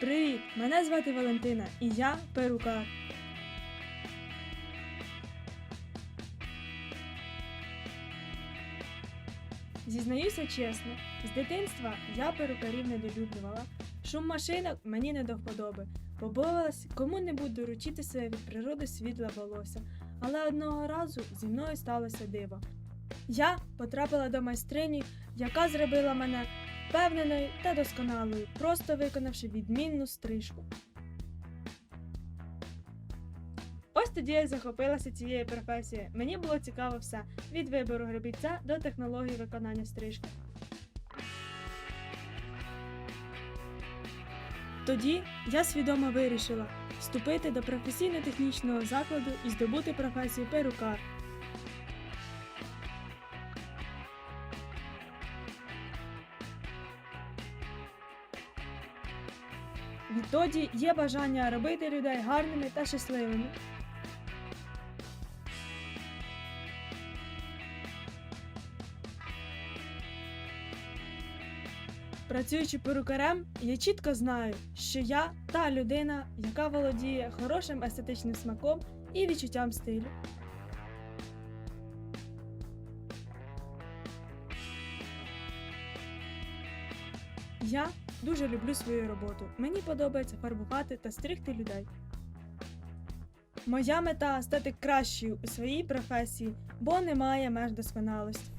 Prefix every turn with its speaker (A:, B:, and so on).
A: Привіт! Мене звати Валентина і я перукар. Зізнаюся чесно, з дитинства я перукарів недолюблювала. Шум машинок мені не до вподоби. Побоювалась кому-небудь доручити своє від природи світле волосся, але одного разу зі мною сталося диво. Я потрапила до майстрині, яка зробила мене впевненою та досконалою, просто виконавши відмінну стрижку. Ось тоді я захопилася цією професією. Мені було цікаво все від вибору гребінця до технології виконання стрижки. Тоді я свідомо вирішила вступити до професійно-технічного закладу і здобути професію перукар. Відтоді є бажання робити людей гарними та щасливими. Працюючи перукарем, я чітко знаю, що я та людина, яка володіє хорошим естетичним смаком і відчуттям стилю. Я дуже люблю свою роботу. Мені подобається фарбувати та стригти людей. Моя мета стати кращою у своїй професії, бо немає меж досконалості.